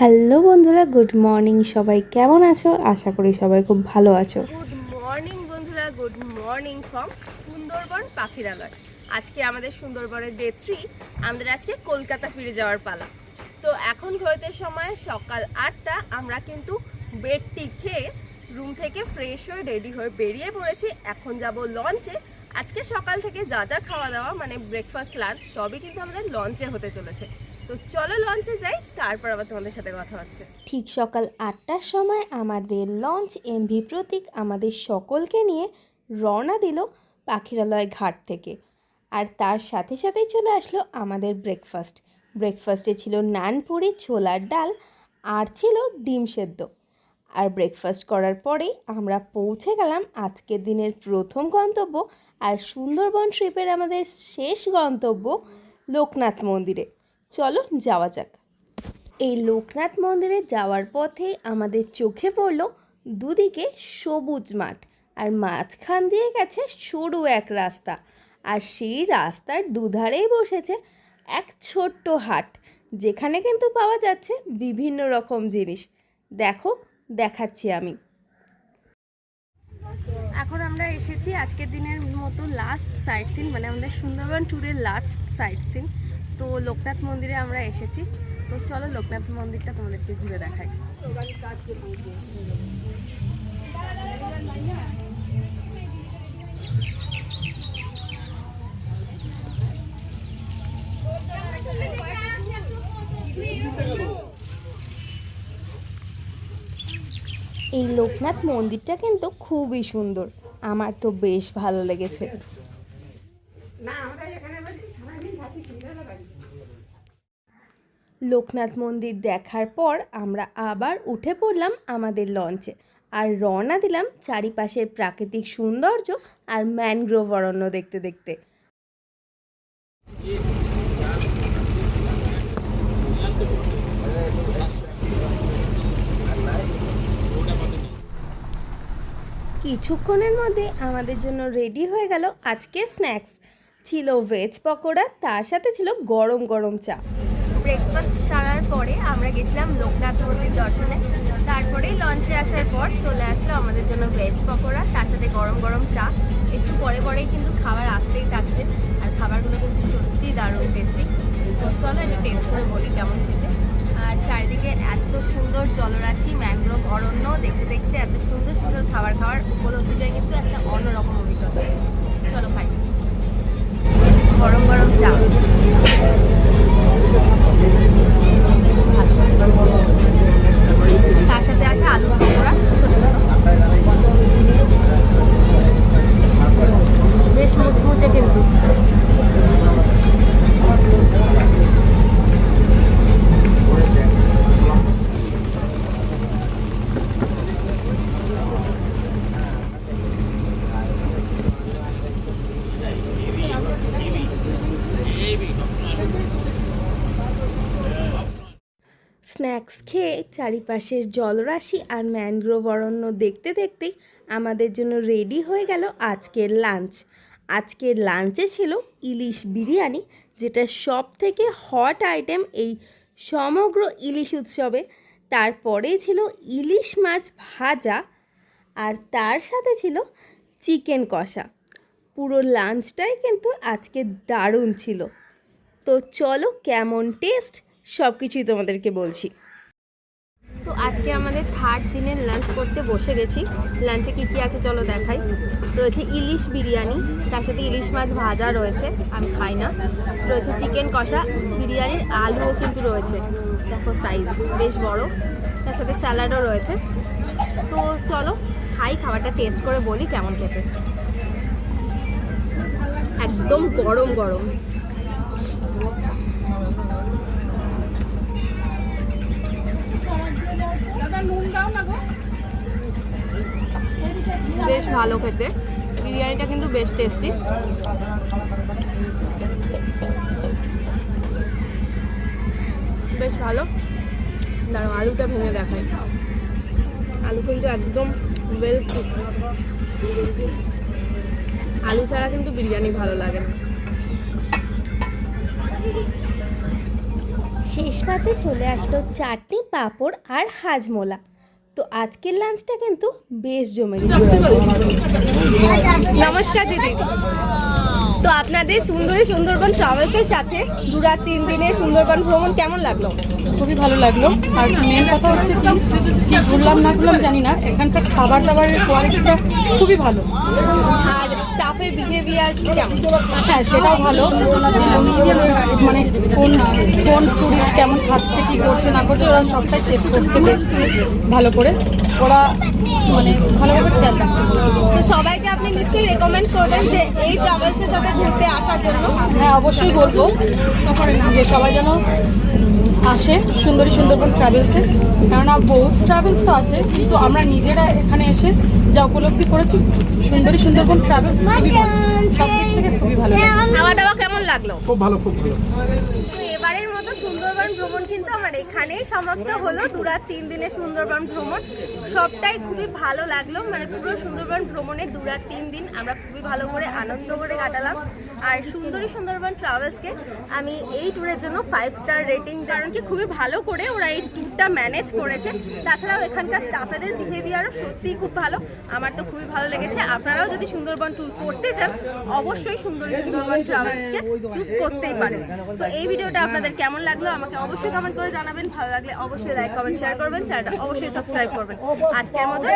Hello বন্ধুরা, good morning সবাই। কেমন আছো? আশা করি সবাই খুব ভালো আছো। গুড মর্নিং বন্ধুরা, গুড মর্নিং ফ্রম সুন্দরবন পাখিরালয়। আজকে আমাদের সুন্দরবনের ডে থ্রি আমাদের আজকে কলকাতা ফিরে যাওয়ার পালা। তো এখন হইতে সময় সকাল আটটা, আমরা কিন্তু বেডটি খেয়ে রুম থেকে ফ্রেশ হয়ে রেডি হয়ে বেরিয়ে পড়েছি। এখন যাব লঞ্চে আজকে সকাল থেকে যা যা খাওয়া দাওয়া মানে ব্রেকফাস্ট লাঞ্চ সবই কিন্তু আমাদের লঞ্চে হতে চলেছে। তো চলো লঞ্চে যাই, তারপর আবার তোমাদের সাথে কথা হচ্ছে। ঠিক সকাল আটটার সময় আমাদের লঞ্চ এমভি প্রতীক আমাদের সকলকে নিয়ে রওনা দিল পাখিরালয় ঘাট থেকে। আর তার সাথে সাথেই চলে আসলো আমাদের ব্রেকফাস্ট ব্রেকফাস্টে ছিল নানপুরি ছোলার ডাল, আর ছিল ডিম সেদ্ধ। আর ব্রেকফাস্ট করার পরেই আমরা পৌঁছে গেলাম আজকের দিনের প্রথম গন্তব্য আর সুন্দরবন ট্রিপের আমাদের শেষ গন্তব্য লোকনাথ মন্দিরে। চলো যাওয়া যাক। এই লোকনাথ মন্দিরে যাওয়ার পথে আমাদের চোখে পড়ল দুদিকে সবুজ মাঠ আর মাঝখান দিয়ে গেছে সরু এক রাস্তা। আর সেই রাস্তার দুধারেই বসেছে এক ছোট্ট হাট, যেখানে কিন্তু পাওয়া যাচ্ছে বিভিন্ন রকম জিনিস। দেখো, দেখাচ্ছি আমি। এখন আমরা এসেছি আজকের দিনের মতো লাস্ট সাইট সিন মানে আমাদের সুন্দরবন ট্যুরের লাস্ট সাইট সিন তো লোকনাথ মন্দিরে আমরা এসেছি। তো চলো লোকনাথ মন্দিরটা তোমাদেরকে ঘুরে দেখাই। এই লোকনাথ মন্দিরটা কিন্তু খুবই সুন্দর। আমার তো বেশ ভালো লেগেছে। লোকনাথ মন্দির দেখার পর আমরা আবার উঠে পড়লাম আমাদের লঞ্চে আর রওনা দিলাম চারিপাশের প্রাকৃতিক সৌন্দর্য আর ম্যানগ্রোভ অরণ্য দেখতে দেখতে। কিছুক্ষণের মধ্যে আমাদের জন্য রেডি হয়ে গেল আজকের স্ন্যাক্স। ছিল ভেজ পকোড়া, তার সাথে ছিল গরম গরম চা। ব্রেকফাস্ট সারার পরে আমরা গেছিলাম লোকনাথ মন্দির দর্শনে। তারপরেই লঞ্চে আসার পর চলে আসলো আমাদের জন্য ভেজ পকোড়া, তার সাথে গরম গরম চা। একটু পরে পরেই কিন্তু খাবার আসতেই থাকছে, আর খাবারগুলো কিন্তু সত্যি দারুণ টেস্টি তো চলো এটা টেস্ট করে বলি কেমন খেতে। আর চারিদিকে এত সুন্দর জলরাশি ম্যানগ্রোভ অরণ্য, দেখতে দেখতে এত সুন্দর সুন্দর খাবার খাওয়ার উপলব্ধিটাই কিন্তু একটা অন্যরকম অভিজ্ঞতা চলো খাই গরম গরম চা তার সাথে আছে আলু পকোড়া ছোট ছোট বেশ মুচমুচে কিন্তু স্ন্যাক্স খেয়ে চারিপাশের জলরাশি আর ম্যানগ্রোভ অরণ্য দেখতে দেখতেই আমাদের জন্য রেডি হয়ে গেল আজকের লাঞ্চ। আজকের লাঞ্চে ছিল ইলিশ বিরিয়ানি, যেটা সব থেকে হট আইটেম এই সমগ্র ইলিশ উৎসবে। তারপরেই ছিল ইলিশ মাছ ভাজা আর তার সাথে ছিল চিকেন কষা। পুরো লাঞ্চটাই কিন্তু আজকে দারুণ ছিল। তো চলো কেমন টেস্ট? সব কিছুই তোমাদেরকে বলছি। তো আজকে আমাদের থার্ড দিনের লাঞ্চ করতে বসে গেছি। লাঞ্চে কী কী আছে চলো দেখাই। রয়েছে ইলিশ বিরিয়ানি, তার সাথে ইলিশ মাছ ভাজা রয়েছে, আমি খাই না। রয়েছে চিকেন কষা, বিরিয়ানির আলুও কিন্তু রয়েছে। দেখো সাইজ বেশ বড়। তার সাথে স্যালাডও রয়েছে। তো চলো, খাই, খাবারটা টেস্ট করে বলি কেমন খেতে। একদম গরম গরম। বেশ ভালো খেতে। বিরিয়ানিটা কিন্তু বেশ টেস্টি বেশ ভালো। দাঁড়াও আলুটা ভেঙে দেখাই। আলু কিন্তু একদম ওয়েল কুক আলু ছাড়া কিন্তু বিরিয়ানি ভালো লাগে না। শেষ পাতে চলে আসলো চাটনি পাঁপড় আর হাজমোলা। তো আজকের লাঞ্চটা কিন্তু বেশ জমে গেছে। নমস্কার দিদি। তো আপনাদের সুন্দরী সুন্দরবন ট্রাভেলসের সাথে দু রাত তিন দিনের সুন্দরবন ভ্রমণ কেমন লাগল? খুবই ভালো লাগল। আর মেন কথা হচ্ছে কি কি ঘুরলাম না ঘুরলাম জানি না এখানকার খাবার দাবারের কোয়ালিটিটা খুবই ভালো। আর স্টাফের বিহেভিয়ার কেমন? হ্যাঁ সেটাও ভালো। মানে কোন কোন টুরিস্ট কেমন খাচ্ছে কি করছে না করছে ওরা সবটাই চেক করছে দেখছে ভালো করে। ওরা মানে ভালোভাবে খেয়াল রাখছে। তো সবাইকে আপনি নিশ্চয়ই রেকমেন্ড করবেন যে এই ট্রাভেলসের সাথে ঘুরতে আসার জন্য হ্যাঁ অবশ্যই বলব। যে সবাই যেন আসে সুন্দরী সুন্দরবন ট্রাভেলসে কেননা বহুত ট্রাভেলস তো আছে কিন্তু আমরা নিজেরা এখানে এসে যা উপলব্ধি করেছি সুন্দরী সুন্দরবন ট্রাভেলস খুবই সব দিক থেকে খুবই ভালো খাওয়া দাওয়া কেমন লাগল? খুব ভালো খুব ভালো। তো এবারের মতো সুন্দরবন ভ্রমণ কিন্তু আমার এখানেই সমাপ্ত হলো। দু রাত তিন দিনের সুন্দরবন ভ্রমণ। সবটাই খুবই ভালো লাগল। মানে পুরো সুন্দরবন ভ্রমণে দু রাত তিন দিন আমরা ভালো করে আনন্দ করে কাটালাম। আর সুন্দরী সুন্দরবন ট্রাভেলসকে আমি এই ট্যুরের জন্য ফাইভ স্টার রেটিং কারণ কি খুবই ভালো করে ওরা এই ট্যুরটা ম্যানেজ করেছে। তাছাড়াও এখানকার স্টাফেদের বিহেভিয়ারও সত্যিই খুব ভালো। আমার তো খুবই ভালো লেগেছে। আপনারাও যদি সুন্দরবন ট্যুর করতে চান, অবশ্যই সুন্দরী সুন্দরবন ট্রাভেলসকে চুজ করতেই পারেন। তো এই ভিডিওটা আপনাদের কেমন লাগল, আমাকে অবশ্যই কমেন্ট করে জানাবেন। ভালো লাগলে অবশ্যই লাইক কমেন্ট শেয়ার করবেন। চ্যানেলটা অবশ্যই সাবস্ক্রাইব করবেন। আজকের মতো